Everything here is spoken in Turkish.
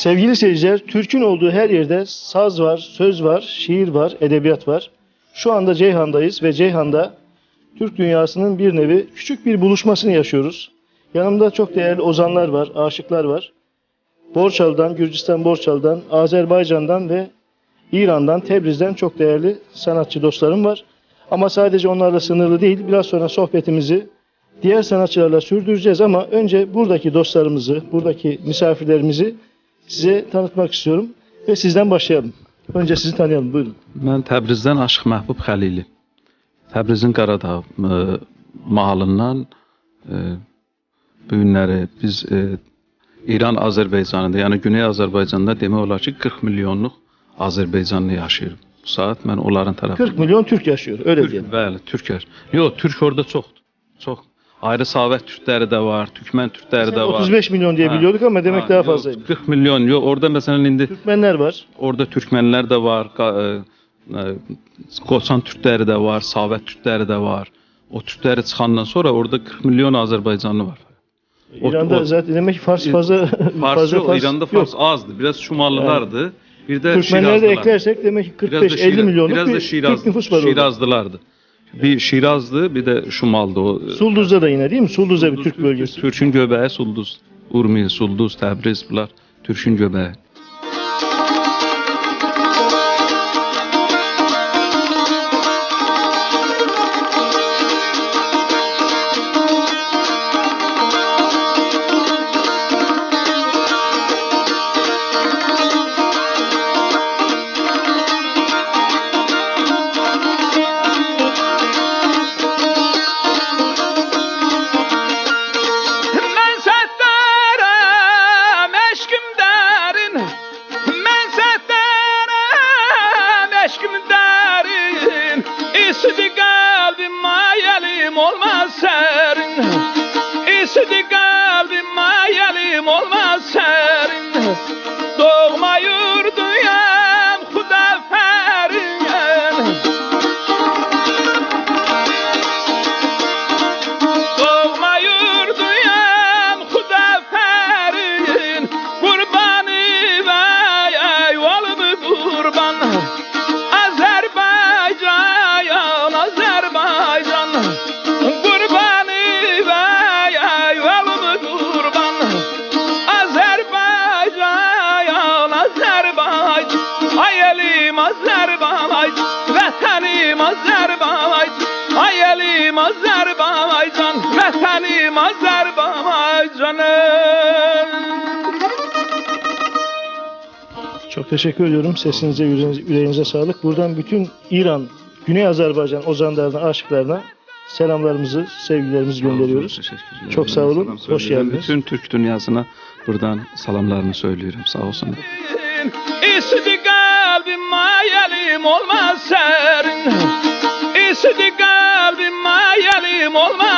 Sevgili seyirciler, Türk'ün olduğu her yerde saz var, söz var, şiir var, edebiyat var. Şu anda Ceyhan'dayız ve Ceyhan'da Türk dünyasının bir nevi küçük bir buluşmasını yaşıyoruz. Yanımda çok değerli ozanlar var, aşıklar var. Borçalı'dan, Gürcistan Borçalı'dan, Azerbaycan'dan ve İran'dan, Tebriz'den çok değerli sanatçı dostlarım var. Ama sadece onlarla sınırlı değil, biraz sonra sohbetimizi diğer sanatçılarla sürdüreceğiz ama önce buradaki dostlarımızı, buradaki misafirlerimizi size tanıtmak istiyorum ve sizden başlayalım. Önce sizi tanıyalım, buyurun. Mən Təbrizdən Aşıq Məhbub Xəlili. Təbrizin Qaradağ e, mahalından e, bu günləri biz e, İran Azərbaycanında, yəni Güney Azərbaycanda demək olar ki 40 milyonluq Azərbaycanlı yaşayır. Bu saat mən onların tərəfindən 40 milyon Türk öyle Türk, diyelim. bəli, Türklər. Yox, Türk orada çoxdur. Çox. Ayrı Savət türkləri də var, Türkmən türkləri də var. 35 milyon diye Ha. biliyorduk ama demek Ha, daha fazlaymış. 40 milyon. Yox, orada məsələn indi Türkmenler var. Orada Türkmenlər də var, e, e, Qoçan türkləri də var, Savət türkləri də var. O türkləri çıxandan sonra orada 40 milyon Azərbaycanlı var. O- İran'da o- zaten demek ki Fars fazla Farsça fazla Fars İranda yok. Fars azdı. Biraz Şumallılardı. Bir de Türkmenleri de eklersek demek ki Biraz da 45-50 Şira- milyonluk biraz da bir Şiraz, Türk nüfus var orada. Bir Şirazdı, bir de Şumaldı. O, Sulduz'da da yine değil mi? Sulduz'da bir Türk bölgesi. Türkün göbeği Sulduz. Urmiye, Sulduz, Təbriz bunlar Türkün göbeği. İsdi kalbim mayalim olmaz serin. İsdi kalbim mayalim olmaz serin Hayalim Azerbaycan Vətənim Azerbaycan Hayalim Azerbaycan Vətənim Azerbaycanım Çok teşekkür ediyorum. Sesinize, yüreğinize, yüreğinize sağlık. Buradan bütün İran, Güney Azerbaycan ozanlarına, aşıklarına selamlarımızı, sevgilerimizi gönderiyoruz. Teşekkürler. Çok sağ olun, hoş geldiniz. Bütün Türk dünyasına buradan salamlarımı söylüyorum. Sağ Mayelim olmaz serin. İsidi kalbim mayelim olmaz